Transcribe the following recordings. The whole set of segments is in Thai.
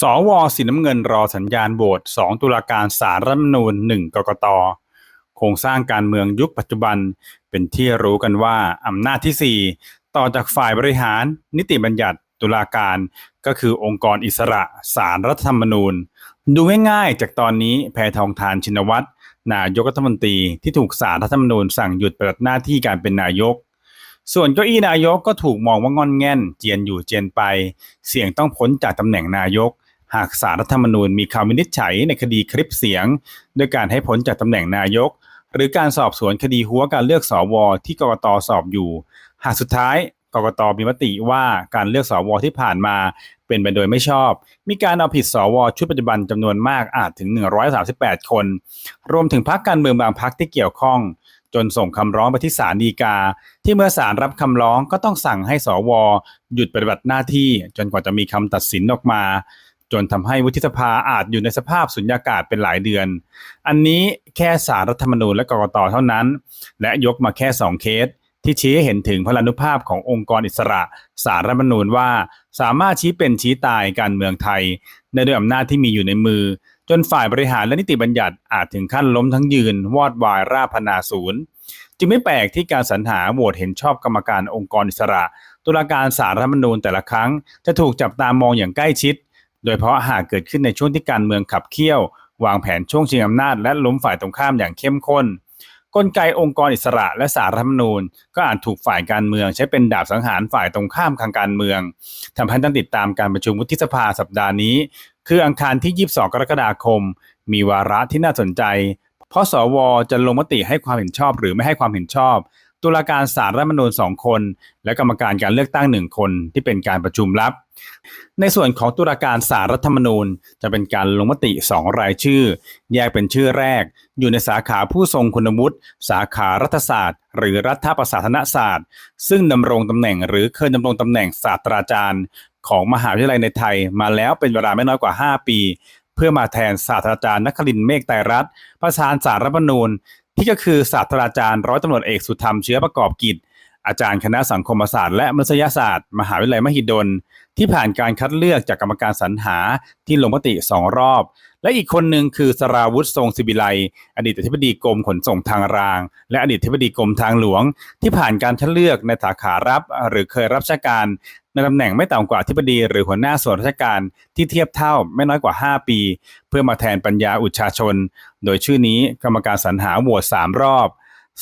สวสีน้ำเงินรอสัญญาณโหวต2ตุลาการสารรัฐมนูญ1กกต โครงสร้างการเมืองยุคปัจจุบัน เป็นที่รู้กันว่าอำนาจที่ 4 ต่อจากฝ่ายบริหาร นิติบัญญัติตุลาการ ก็คือองค์กรอิสระสารรัฐธรรมนูญ ดูง่ายๆจากตอนนี้แพทองทานชินวัตรนายกรัฐมนตรีที่ถูกสารรัฐธรรมนูญสั่งหยุดปฏิบัติหน้าที่การเป็นนายกส่วนเก้าอี้นายกก็ถูกมองว่างอนแง่น เจียนอยู่เจียนไป เสี่ยงต้องพ้นจากตำแหน่งนายก หากสารรัฐธรรมนูญมีคำวินิจฉัยในคดีคลิปเสียงโดยการให้พ้นจากตำแหน่งนายก หรือการสอบสวนคดีหัวการเลือกสวที่กกตสอบอยู่ หากสุดท้ายกกตมีมติว่าการเลือกสวที่ผ่านมาเป็นไปโดยไม่ชอบ มีการเอาผิดสวชุดปัจจุบันจำนวนมากอาจถึง 138 คน รวมถึงพรรคการเมืองบางพรรคที่เกี่ยวข้อง จนส่งคำร้องไปที่ศาลฎีกา ที่เมื่อศาลรับคำร้องก็ต้องสั่งให้สวหยุดปฏิบัติหน้าที่จนกว่าจะมีคำตัดสินออกมา จนทำให้วุฒิสภาอาจอยู่ในสภาพสุญญากาศเป็นหลายเดือน อันนี้แค่สารรัฐธรรมนูญและกกตเท่านั้น และยกมาแค่ 2 เคส ที่ชี้ให้เห็นถึงพลานุภาพขององค์กรอิสระสารรัฐธรรมนูญว่าสามารถชี้เป็นชี้ตายการเมืองไทยได้ด้วยอำนาจที่มีอยู่ในมือ จนฝ่ายบริหารและนิติบัญญัติอาจถึงขั้นล้มทั้งยืน วอดวายราพนาศูนย์จึงไม่แปลกที่การสรรหาโหวตเห็นชอบกรรมการองค์กรอิสระ ตุลาการสารรัฐธรรมนูญแต่ละครั้ง จะถูกจับตามองอย่างใกล้ชิด โดยเฉพาะหากเกิดขึ้นในช่วงที่การเมืองขับเคี่ยว วางแผนช่วงชิงอำนาจและล้มฝ่ายตรงข้ามอย่างเข้มข้น กลไกองค์กรอิสระและสารรัฐธรรมนูญ ก็อาจถูกฝ่ายการเมืองใช้เป็นดาบสังหารฝ่ายตรงข้ามทางการเมืองทำให้ต้องติดตามการประชุมวุฒิสภาสัปดาห์นี้ คืออังคารที่ 22 กรกฎาคม มีวาระที่น่าสนใจ เพราะสวจะลงมติให้ความเห็นชอบหรือไม่ให้ความเห็นชอบ ตุลาการสารรัฐมนูญสองคน และกรรมการการเลือกตั้งหนึ่งคนที่เป็นการประชุมลับ ในส่วนของตุลาการสารรัฐธรรมนูญ จะเป็นการลงมติ2รายชื่อ แยกเป็นชื่อแรก อยู่ในสาขาผู้ทรงคุณวุฒิสาขารัฐศาสตร์ หรือรัฐประศาสนศาสตร์ ซึ่งดำรงตำแหน่งหรือเคยดำรงตำแหน่งศาสตราจารย์ ของมหาวิทยาลัยในไทยมาแล้วเป็นเวลาไม่น้อยกว่า 5 ปีเพื่อมาแทนศาสตราจารย์นัครินเมฆไตรรัตน์ประธานสารรัฐมนูญ ที่ก็คือศาสตราจารย์ร้อยตำรวจเอกสุธรรมเชื้อประกอบกิจ อาจารย์คณะสังคมศาสตร์และมนุษยศาสตร์ มหาวิทยาลัยมหิดล ที่ผ่านการคัดเลือกจากกรรมการสรรหาที่ลงมติสองรอบ และอีกคนหนึ่งคือสราวุธทรงศิบิไลอดีตอธิบดีกรมขนส่งทางราง และอดีตอธิบดีกรมทางหลวง ที่ผ่านการคัดเลือกในสาขารับ หรือเคยรับราชการ ในตำแหน่งไม่ต่ำกว่าธิบดีหรือหัวหน้าส่วนราชการที่เทียบเท่าไม่น้อยกว่า 5 ปี เพื่อมาแทนปัญญาอุชาชน โดยชื่อนี้กรรมการสรรหาโหวต3รอบ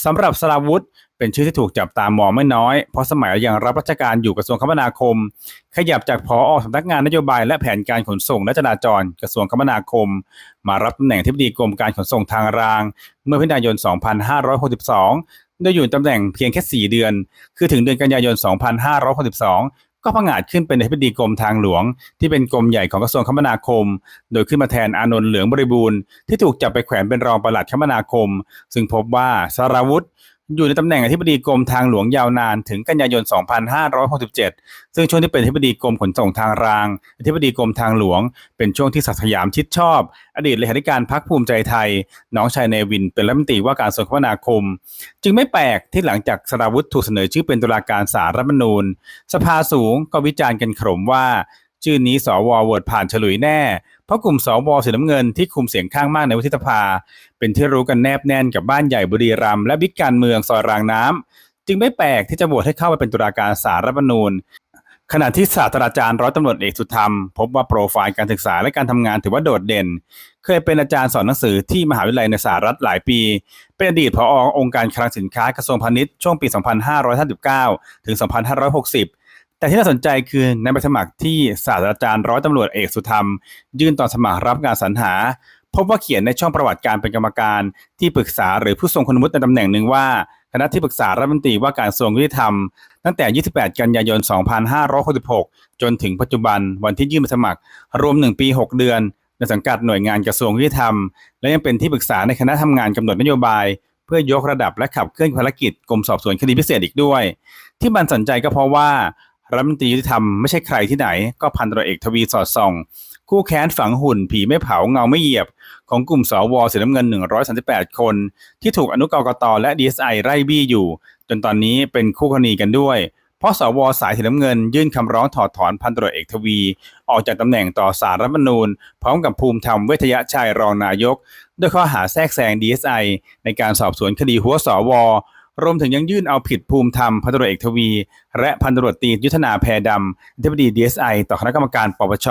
สำหรับสราวุธเป็นชื่อที่ถูกจับตามองไม่น้อย เพราะสมัยยังรับราชการอยู่กระทรวงคมนาคม ขยับจากผออสำนักงานนโยบายและแผนการขนส่งและจราจรกระทรวงคมนาคม มารับตำแหน่งที่ปดีกรมการขนส่งทางราง เมื่อพฤศจิกายน 2562โดยอยู่ตำแหน่งเพียงแค่ 4 เดือน คือถึงเดือนกันยายน 2562 ก็ผงาดขึ้นเป็นอธิบดีกรมทางหลวง ที่เป็นกรมใหญ่ของกระทรวงคมนาคม โดยขึ้นมาแทนอานนท์เหลืองบริบูรณ์ที่ถูกจับไปแขวนเป็นรองปลัดคมนาคม ซึ่งพบว่าสารวุธ อยู่ในตำแหน่งอธิบดีกรมทางหลวงยาวนานถึงกันยายน 2567 ซึ่งช่วงที่เป็นอธิบดีกรมขนส่งทางราง อธิบดีกรมทางหลวง เป็นช่วงที่ศักดิ์สยามชิดชอบ อดีตเลขาธิการพรรคภูมิใจไทย น้องชายเนวินเป็นรัฐมนตรีว่าการกระทรวงคมนาคม จึงไม่แปลกที่หลังจากสราวุธถูกเสนอชื่อเป็นตุลาการสารรัฐมนูญ สภาสูงก็วิจารณ์กันขรมว่า ชื่อนี้สวโหวตผ่านฉลุยแน่ เพราะกลุ่มสวสีน้ำเงินที่คุมเสียงข้างมากในวุฒิสภา เป็นที่รู้กันแนบแน่นกับบ้านใหญ่บุรีรัมย์และบิ๊กการเมืองซอยรางน้ำจึงไม่แปลกที่จะโหวตให้เข้าไปเป็นตุลาการสารรัฐธรรมนูญขณะที่ศาสตราจารย์ร้อยตำรวจเอกสุธรรม พบว่าโปรไฟล์การศึกษาและการทำงานถือว่าโดดเด่น เคยเป็นอาจารย์สอนหนังสือที่มหาวิทยาลัยในสหรัฐหลายปี เป็นอดีตผอองค์การคลังสินค้ากระทรวงพาณิชย์ช่วงปี 2559 ถึง 2560 แต่ที่น่าสนใจคือในใบสมัครที่ศาสตราจารย์ร้อยตำรวจเอกสุธรรม ยื่นตอนสมัครรับงานสรรหา พบว่าเขียนในช่องประวัติการเป็นกรรมการที่ปรึกษาหรือผู้ทรงคุณวุฒิในตำแหน่งหนึ่งว่าคณะที่ปรึกษารัฐมนตรีว่าการกระทรวงยุติธรรม ตั้งแต่ 28 กันยายน 2566 จนถึงปัจจุบันวันที่ยื่นใบสมัคร รวม 1 ปี 6 เดือน ในสังกัดหน่วยงานกระทรวงยุติธรรม และยังเป็นที่ปรึกษาในคณะทำงานกำหนดนโยบาย เพื่อยกระดับและขับเคลื่อนภารกิจกรมสอบสวนคดีพิเศษอีกด้วย ที่มันสนใจก็เพราะว่า รัฐมนตรียุติธรรมไม่ใช่ใครที่ไหน ก็พันตรเอกทวีสอดส่อง คู่แค้นฝังหุ่นผีไม่เผาเงาไม่เหยียบ ของกลุ่มสวสีน้ำเงิน 138 คน ที่ถูกอนุกรกตและ DSI ไล่บี้อยู่ จนตอนนี้เป็นคู่กรณีกันด้วย เพราะสวสายสีน้ำเงิน ยื่นคำร้องถอดถอนพันตรวจเอกทวี ออกจากตำแหน่งต่อสารรัฐมนูญ พร้อมกับภูมิธรรมเวชยชัยรองนายก ด้วยข้อหาแทรกแซง DSI ในการสอบสวนคดีหัวสว รวมถึงยังยื่นเอาผิดภูมิธรรมพันตรวจเอกทวี และพันตรวจตียุทธนาแพรดำอธิบดี DSI ต่อคณะกรรมการปปช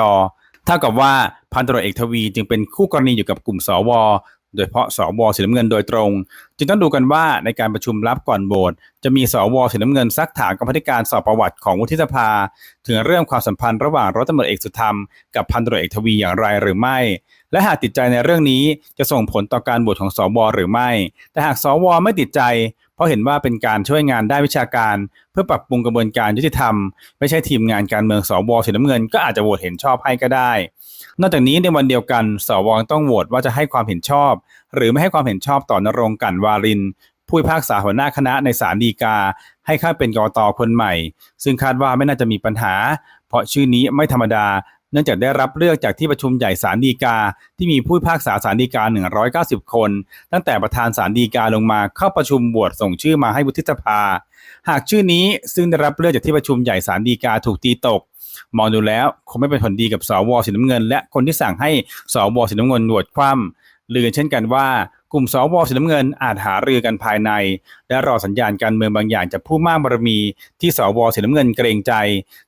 เท่ากับว่าพันตรวจเอกทวี จึงเป็นคู่กรณีอยู่กับกลุ่มสวโดยเฉพาะสวสีน้ำเงินโดยตรง จึงต้องดูกันว่าในการประชุมรับก่อนโหวตจะมีสวสีน้ำเงินซักถามกรรมธิการสอบประวัติของวุฒิสภา ถึงเรื่องความสัมพันธ์ระหว่างร้อยตรวจเอกสุธรรมกับพันตรวจเอกทวีอย่างไรหรือไม่ และหากติดใจในเรื่องนี้จะส่งผลต่อการโหวตของสวหรือไม่ แต่หากสวไม่ติดใจ เพราะเห็นว่าเป็นการช่วยงานด้านวิชาการ เพื่อปรับปรุงกระบวนการยุติธรรม ไม่ใช่ทีมงานการเมืองสวสีน้ำเงิน ก็อาจจะโหวตเห็นชอบให้ก็ได้ นอกจากนี้ในวันเดียวกันสวต้องโหวตว่าจะให้ความเห็นชอบ หรือไม่ให้ความเห็นชอบต่อนรงกันวารินผู้พิพากษาหัวหน้าคณะในศาลฎีกา ให้ข้าเป็นกรตคนใหม่ ซึ่งคาดว่าไม่น่าจะมีปัญหา เพราะชื่อนี้ไม่ธรรมดา นื่องจากได้รับเลือกจากที่ประชุมใหญ่ศาลฎีกา ที่มีผู้พิพากษาศาลฎีกา 190 คน ตั้งแต่ประธานศาลฎีกาลงมาเข้าประชุมบวชส่งชื่อมาให้วุฒิสภา หากชื่อนี้ซึ่งได้รับเลือกจากที่ประชุมใหญ่ศาลฎีกาถูกตีตกมองดูแล้วคงไม่เป็นผลดีกับสวสีน้ำเงิน และคนที่สั่งให้สวสีน้ำเงินโหวตคว่ำลือเช่นกันว่ากลุ่มสวสีน้ำเงินอาจหารือกันภายใน และรอสัญญาณการเมืองบางอย่างจากผู้มากบารมีที่สวสีน้ำเงินเกรงใจ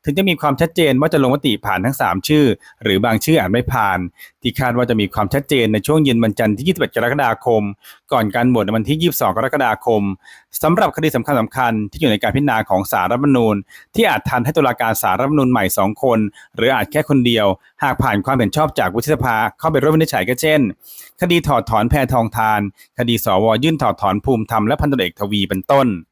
ถึงจะมีความชัดเจนว่าจะลงมติผ่านทั้ง 3 ชื่อ หรือบางชื่ออาจไม่ผ่าน ที่คาดว่าจะมีความชัดเจนในช่วงเย็นวันจันทร์ที่ 21 กรกฎาคม ก่อนการโหวตในวันที่ 22 กรกฎาคมสำหรับคดีสำคัญสำคัญๆที่อยู่ในการพิจารณาของสารรัฐมนูญ ที่อาจทันให้ตุลาการสารรัฐมนูญใหม่ 2 คน หรืออาจแค่คนเดียว หากผ่านความเห็นชอบจากวุฒิสภาเข้าไปร่วมวินิจฉัยก็เช่น คดีถอดถอนแพทองทานคดีสวยื่นถอดถอนภูมิธรรมและพันตำรวจเอกทวีเป็นต้น